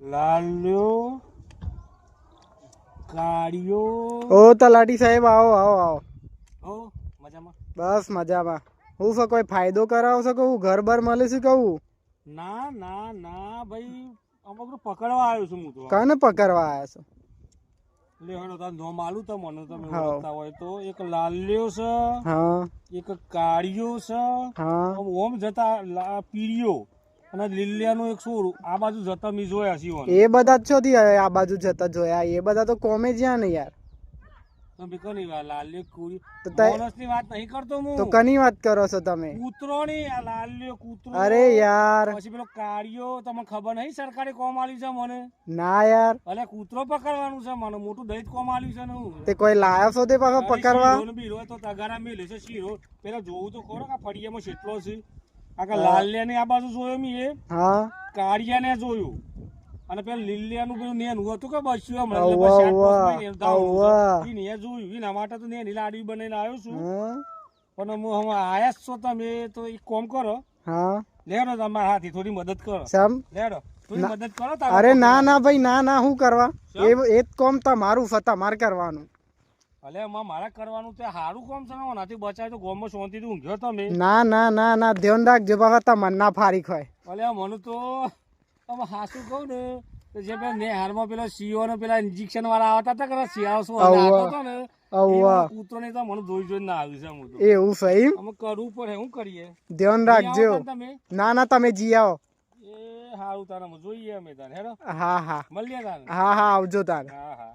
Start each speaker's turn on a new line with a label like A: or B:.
A: લાલ્યો કાળિયો
B: ઓ તલાટી સાહેબ આવો આવો આવો.
A: ઓ મજામાં?
B: બસ મજામાં. હું શું કોઈ ફાયદો કરાવશો કહું ઘર બર મળે છે કહું?
A: ના ના ના ભાઈ અમુક પકડવા આવ્યો છું હું તો.
B: કાને પકડવા આવ્યા છો?
A: લેવાનો તો તાર નોમ આલું તો મને તમે. ઓળખતા હોય તો. એક લાલ્યો છે
B: હા.
A: એક કાળિયો છે.
B: હા.
A: ઓમ જતા પીળિયો અને લીલિયાનું એક શું આ બાજુ જતા મી જોયા છીએ
B: એ બધા છો થી આ બાજુ જતા જોયા. એ બધા તો કોમે જ્યાં ને યાર
A: તમે કોની વાત લાલ્યો કુરી.
B: તે-
A: વાત નહીં કરતો હું.
B: તો કની વાત કરો છો તમે?
A: કૂતરો ની આ લાલ્યો કૂતરો.
B: અરે યાર.
A: પછી પેલો કાળિયો તમને ખબર નહીં સરકારે કોમ આલ્યું છે મને?
B: ના યાર.
A: અલે કૂતરો પકડવાનું છે મને મોટું દહીં કોમ આલ્યું છે ને હું.
B: તે કોઈ લાયો છો તે પાછો પકડવા?
A: બીરો તો તગારા મેલે છે શીરો. પેલા જોવું તો ખરો કે ફળિયામાં કેટલો છે? આ કે લાલિયા ની આ બાજુ જોયો મી એ?
B: હા.
A: કાળિયા ને જોયું. અને પેલા લીલિયાનું પેલું નેન હતું કે હમણાં. બસ. ઈ ને જોયું. એના માટે તો નેની લાડવી બનાવીને આવ્યો છું. પણ હું હવે આયા છો તમે તો એક કોમ કરો.
B: હા.
A: લેડો તમારા હાથી થોડી મદદ કરો.
B: સમ
A: લેડો થોડી મદદ કરો
B: અરે ના ના ભાઈ ના ના હું કરવા? એ એ જ કોમ તમારું ફતા મારે કરવાનું.
A: અલે એમાં મારા કરવાનું તે સારું કોમ છે ને ઓનાથી બચાય તો ગોમાં શાંતિથી ઊંઘ્યો તમે.
B: ના ના ના ના ધ્યાન રાખજો બાબા તમને ના ફારી હોય
A: અલે મને તો હવે હાસું કહું ને જે પેલા નેહારમાં પેલા સીઓ ને પેલા ઇન્જેક્શન વાળા આવતા હતા કે શિયાળો શું આવતો ને કૂતરો ને તો મને જોઈ જોઈ ના આવી છે હું તો.
B: એવું સહી
A: અમે કરવું પડે શું કરીએ?
B: ધ્યાન રાખજો. ના ના તમે જી આવો.
A: એ હારું તારે જોઈએ અમે તારે હેરો
B: હા હા.
A: મળીએ તારે.
B: હા હા આવજો તારે.
A: હા હા.